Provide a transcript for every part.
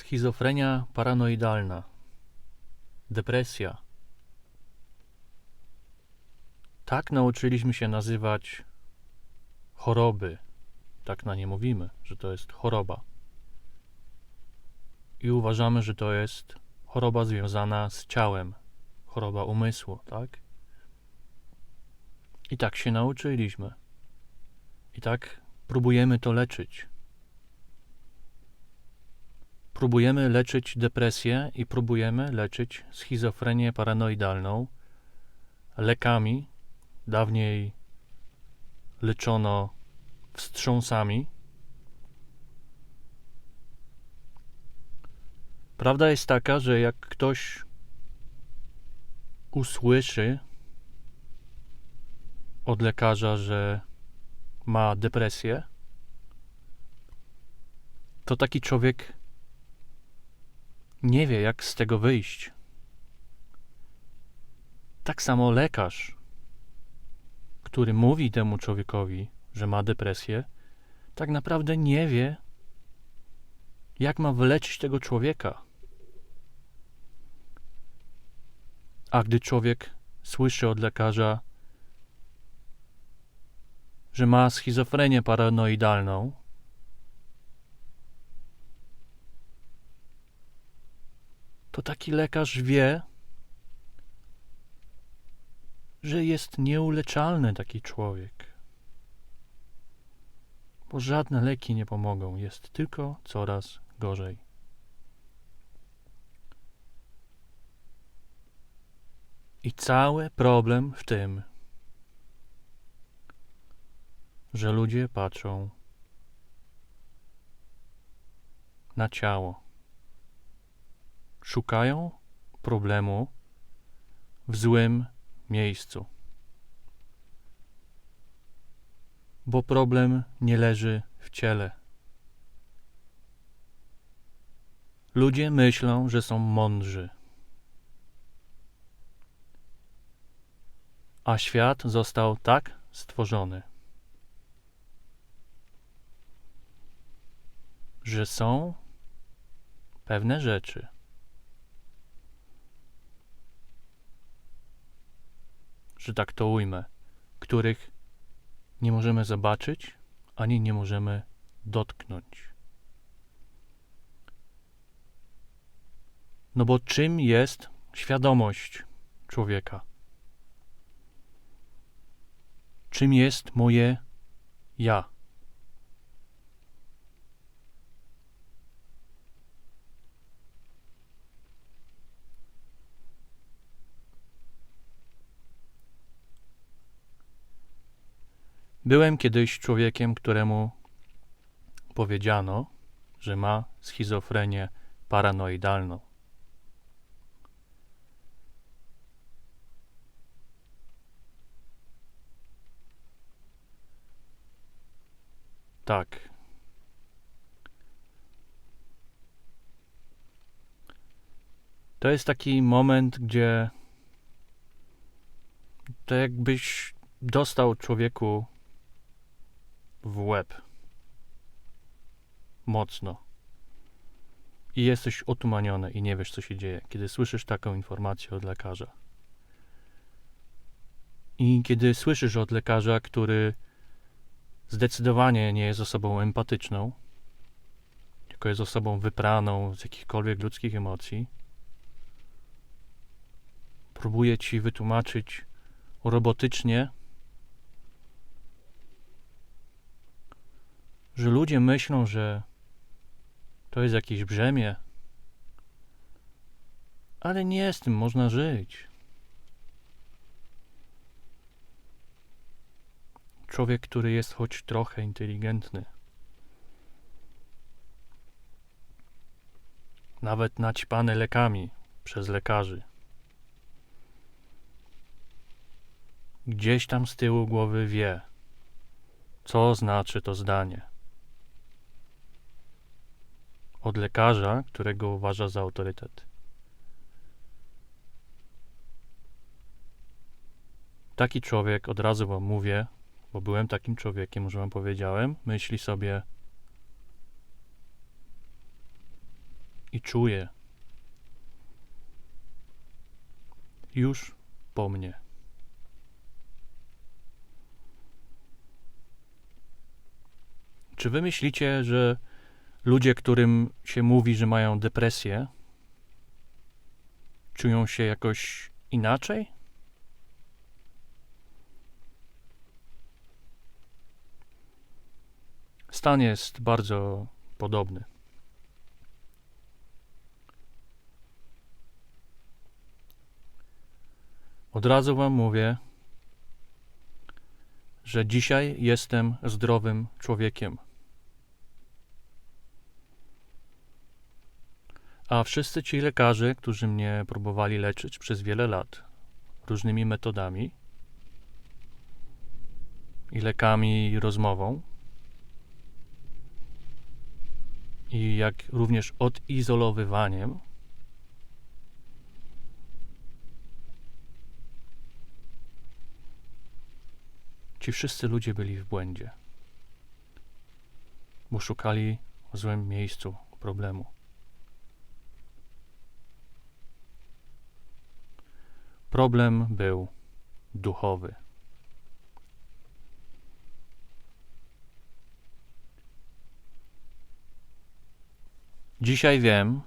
Schizofrenia paranoidalna, depresja. Tak nauczyliśmy się nazywać choroby. Tak na nie mówimy, że to jest choroba. I uważamy, że to jest choroba związana z ciałem, choroba umysłu, tak? I tak się nauczyliśmy. I tak próbujemy to leczyć. Próbujemy leczyć depresję i próbujemy leczyć schizofrenię paranoidalną lekami. Dawniej leczono wstrząsami. Prawda jest taka, że jak ktoś usłyszy od lekarza, że ma depresję, to taki człowiek nie wie, jak z tego wyjść. Tak samo lekarz, który mówi temu człowiekowi, że ma depresję, tak naprawdę nie wie, jak ma wyleczyć tego człowieka. A gdy człowiek słyszy od lekarza, że ma schizofrenię paranoidalną, to taki lekarz wie, że jest nieuleczalny taki człowiek. Bo żadne leki nie pomogą, jest tylko coraz gorzej. I cały problem w tym, że ludzie patrzą na ciało. Szukają problemu w złym miejscu. Bo problem nie leży w ciele. Ludzie myślą, że są mądrzy. A świat został tak stworzony, że są pewne rzeczy, że tak to ujmę, których nie możemy zobaczyć ani nie możemy dotknąć. No bo czym jest świadomość człowieka? Czym jest moje ja? Byłem kiedyś człowiekiem, któremu powiedziano, że ma schizofrenię paranoidalną. Tak. To jest taki moment, gdzie to jakbyś dostał człowieku w łeb. Mocno. I jesteś otumaniony i nie wiesz, co się dzieje, kiedy słyszysz taką informację od lekarza. I kiedy słyszysz od lekarza, który zdecydowanie nie jest osobą empatyczną, tylko jest osobą wypraną z jakichkolwiek ludzkich emocji, próbuje ci wytłumaczyć robotycznie, że ludzie myślą, że to jest jakieś brzemię, ale nie z tym można żyć. Człowiek, który jest choć trochę inteligentny, nawet naćpany lekami przez lekarzy, gdzieś tam z tyłu głowy wie, co znaczy to zdanie. Od lekarza, którego uważa za autorytet. Taki człowiek, od razu wam mówię, bo byłem takim człowiekiem, że wam powiedziałem, myśli sobie i czuję. Już po mnie. Czy wy myślicie, że ludzie, którym się mówi, że mają depresję, czują się jakoś inaczej? Stan jest bardzo podobny. Od razu Wam mówię, że dzisiaj jestem zdrowym człowiekiem. A wszyscy ci lekarze, którzy mnie próbowali leczyć przez wiele lat różnymi metodami i lekami i rozmową, i jak również odizolowywaniem, ci wszyscy ludzie byli w błędzie, bo szukali w złym miejscu problemu. Problem był duchowy. Dzisiaj wiem,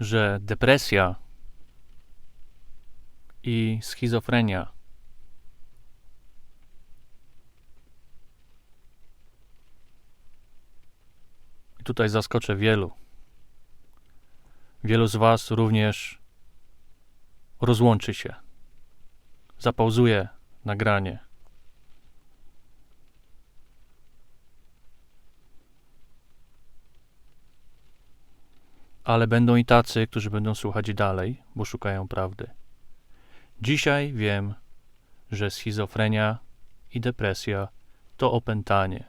że depresja i schizofrenia tutaj zaskoczę wielu. Wielu z Was również rozłączy się, zapauzuje nagranie. Ale będą i tacy, którzy będą słuchać dalej, bo szukają prawdy. Dzisiaj wiem, że schizofrenia i depresja to opętanie.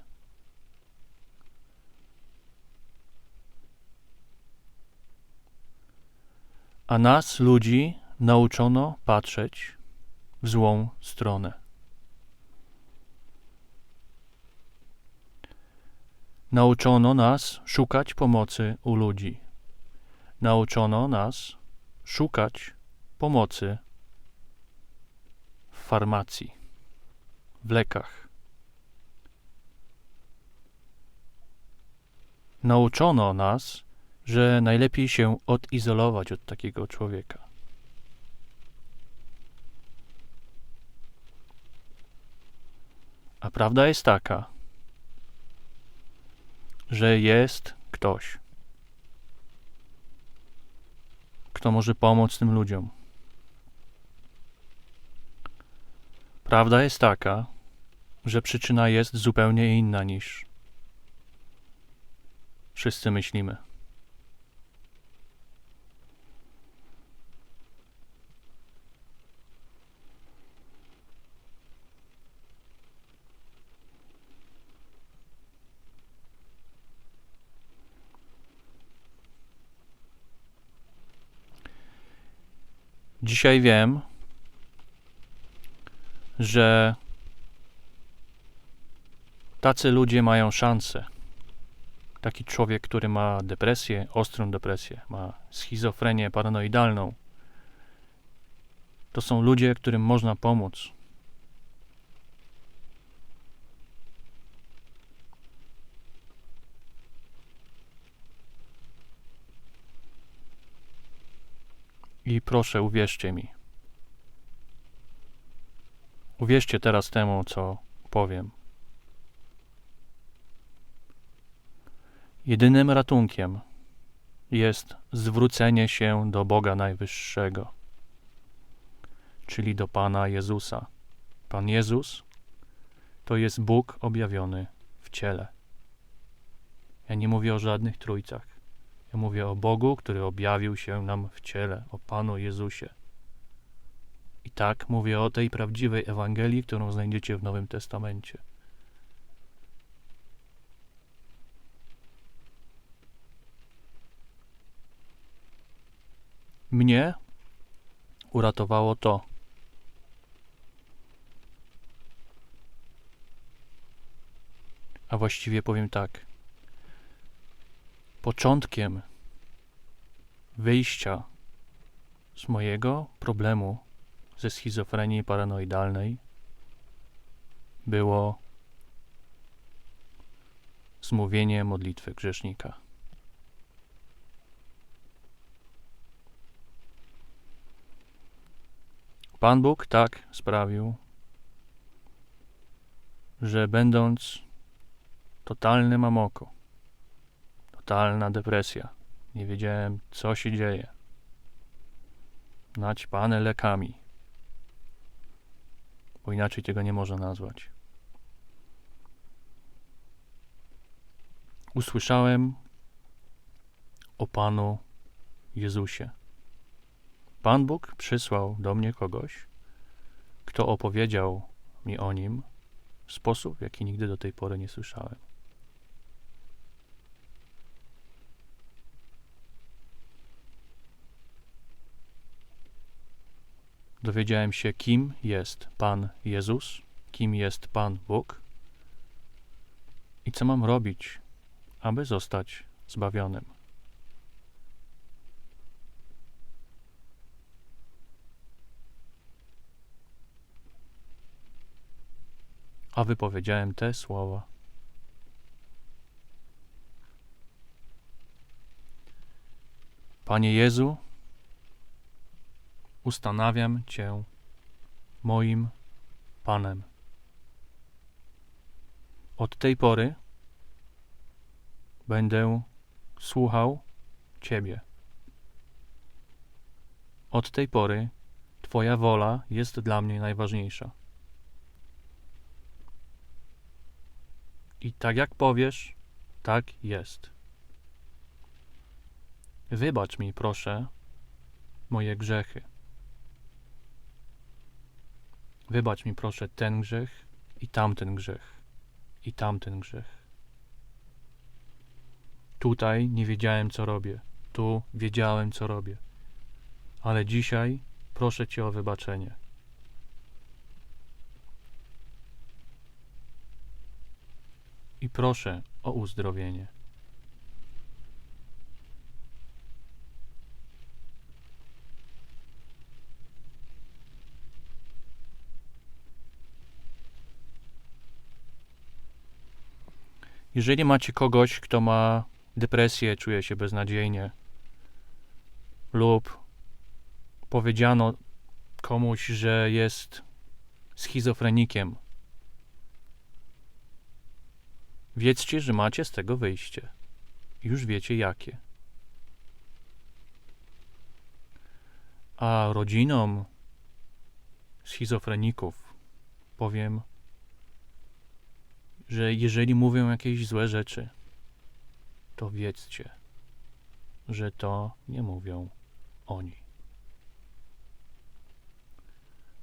A nas, ludzi, nauczono patrzeć w złą stronę. Nauczono nas szukać pomocy u ludzi. Nauczono nas szukać pomocy w farmacji, w lekach. Nauczono nas, że najlepiej się odizolować od takiego człowieka. A prawda jest taka, że jest ktoś, kto może pomóc tym ludziom. Prawda jest taka, że przyczyna jest zupełnie inna niż wszyscy myślimy. Dzisiaj wiem, że tacy ludzie mają szansę. Taki człowiek, który ma depresję, ostrą depresję, ma schizofrenię paranoidalną, to są ludzie, którym można pomóc. I proszę, uwierzcie mi. Uwierzcie teraz temu, co powiem. Jedynym ratunkiem jest zwrócenie się do Boga Najwyższego, czyli do Pana Jezusa. Pan Jezus to jest Bóg objawiony w ciele. Ja nie mówię o żadnych trójcach. Ja mówię o Bogu, który objawił się nam w ciele, o Panu Jezusie. I tak mówię o tej prawdziwej Ewangelii, którą znajdziecie w Nowym Testamencie. Mnie uratowało to. A właściwie powiem tak. Początkiem wyjścia z mojego problemu ze schizofrenii paranoidalnej było zmówienie modlitwy grzesznika. Pan Bóg tak sprawił, że będąc totalnym amoko, totalna depresja, nie wiedziałem co się dzieje, naćpane lekami, bo inaczej tego nie można nazwać. Usłyszałem o Panu Jezusie. Pan Bóg przysłał do mnie kogoś, kto opowiedział mi o nim w sposób, jaki nigdy do tej pory nie słyszałem. Dowiedziałem się, kim jest Pan Jezus, kim jest Pan Bóg i co mam robić, aby zostać zbawionym. A wypowiedziałem te słowa. Panie Jezu, ustanawiam Cię moim Panem. Od tej pory będę słuchał Ciebie. Od tej pory Twoja wola jest dla mnie najważniejsza. I tak jak powiesz, tak jest. Wybacz mi, proszę, moje grzechy. Wybacz mi, proszę, ten grzech i tamten grzech i tamten grzech. Tutaj nie wiedziałem, co robię. Tu wiedziałem, co robię. Ale dzisiaj proszę Cię o wybaczenie. I proszę o uzdrowienie. Jeżeli macie kogoś, kto ma depresję, czuje się beznadziejnie, lub powiedziano komuś, że jest schizofrenikiem, wiedzcie, że macie z tego wyjście. Już wiecie jakie. A rodzinom schizofreników powiem, że jeżeli mówią jakieś złe rzeczy, to wiedzcie, że to nie mówią oni.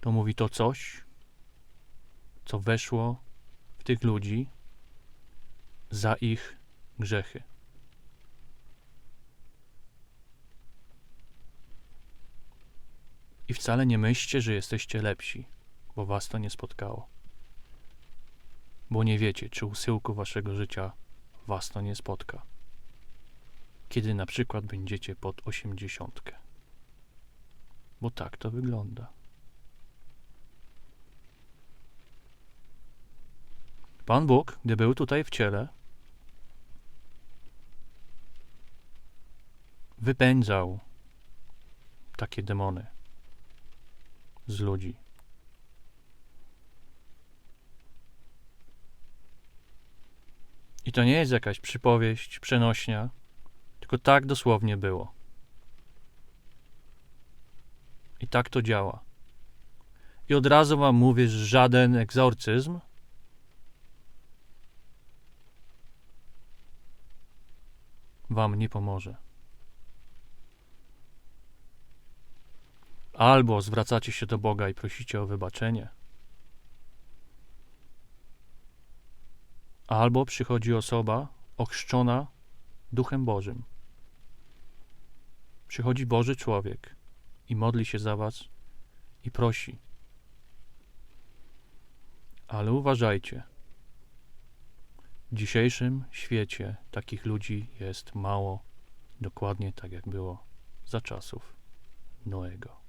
To mówi to coś, co weszło w tych ludzi za ich grzechy. I wcale nie myślcie, że jesteście lepsi, bo was to nie spotkało. Bo nie wiecie, czy usyłku waszego życia was to nie spotka. Kiedy na przykład będziecie pod osiemdziesiątkę. Bo tak to wygląda. Pan Bóg, gdy był tutaj w ciele, wypędzał takie demony z ludzi. I to nie jest jakaś przypowieść, przenośnia, tylko tak dosłownie było. I tak to działa. I od razu wam mówię, że żaden egzorcyzm wam nie pomoże. Albo zwracacie się do Boga i prosicie o wybaczenie, albo przychodzi osoba ochrzczona Duchem Bożym. Przychodzi Boży człowiek i modli się za was i prosi. Ale uważajcie. W dzisiejszym świecie takich ludzi jest mało, dokładnie tak jak było za czasów Noego.